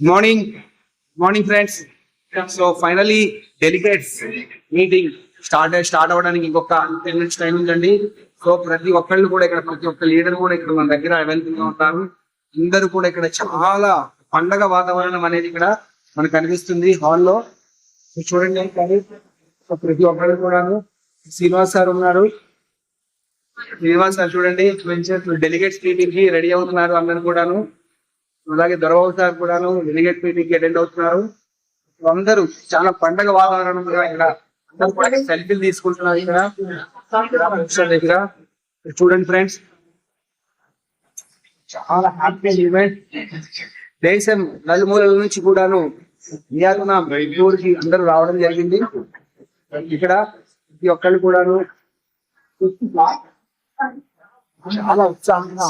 Morning morning friends so finally delegates meeting start start అవ్వడానికి ఇంకొక ten minutes time ఉందండి. So ప్రతి ఒక్కళ్ళు కూడా ఇక్కడ ప్రతి ఒక్క లీడర్ కూడా ఇక్కడ మన దగ్గర అవైలబుల్గా ఉంటారు. అందరూ కూడా ఇక్కడ చాలా పండగ వాతావరణం అనేది ఇక్కడ మనకు కనిపిస్తుంది హాల్లో. చూడండి కానీ ప్రతి ఒక్కళ్ళు కూడాను. శ్రీనివాస్ సార్ ఉన్నారు. శ్రీనివాస్ సార్ చూడండి. డెలిగేట్స్ మీటింగ్కి రెడీ అవుతున్నారు అందరు కూడాను. అలాగే దొరబాబు సార్ కూడాను డెలిగేట్ మీటింగ్కి అటెండ్ అవుతున్నారు. అందరూ చాలా పండగ వాతావరణం కూడా ఇక్కడ. అందరూ సెల్ఫీలు తీసుకుంటున్నారు ఇక్కడ. దగ్గర చూడండి ఫ్రెండ్స్. చాలా హ్యాపీ ఈవెంట్. దేశం నలుమూలల నుంచి కూడాను ఊరికి అందరూ రావడం జరిగింది. ఇక్కడ ప్రతి ఒక్కళ్ళు కూడాను చాలా ఉత్సాహంగా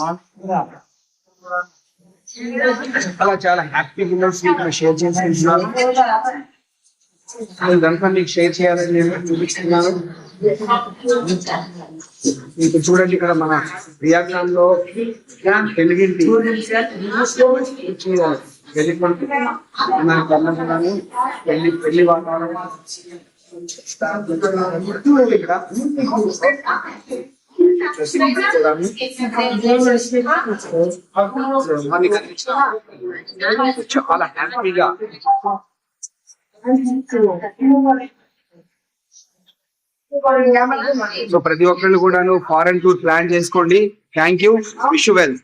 ఆనందంగా చాలా చాలా హ్యాపీ మూమెంట్స్ ఇక్కడ షేర్ చేసుకుంటున్నాను ఇదంతా మీకు షేర్ చేయాలని నేను చూపిస్తున్నాను. ఇప్పుడు చూడండి ఇక్కడ మన రియాగ్రామ్లో తెలుగింటి మన కన్నడని పెళ్ళి పెళ్ళి వాతావరణం. ఇక్కడ. చాలా హ్యాపీగా సో ప్రతి ఒక్కళ్ళు కూడాను ఫారెన్ టూర్ ప్లాన్ చేసుకోండి. Thank you wish well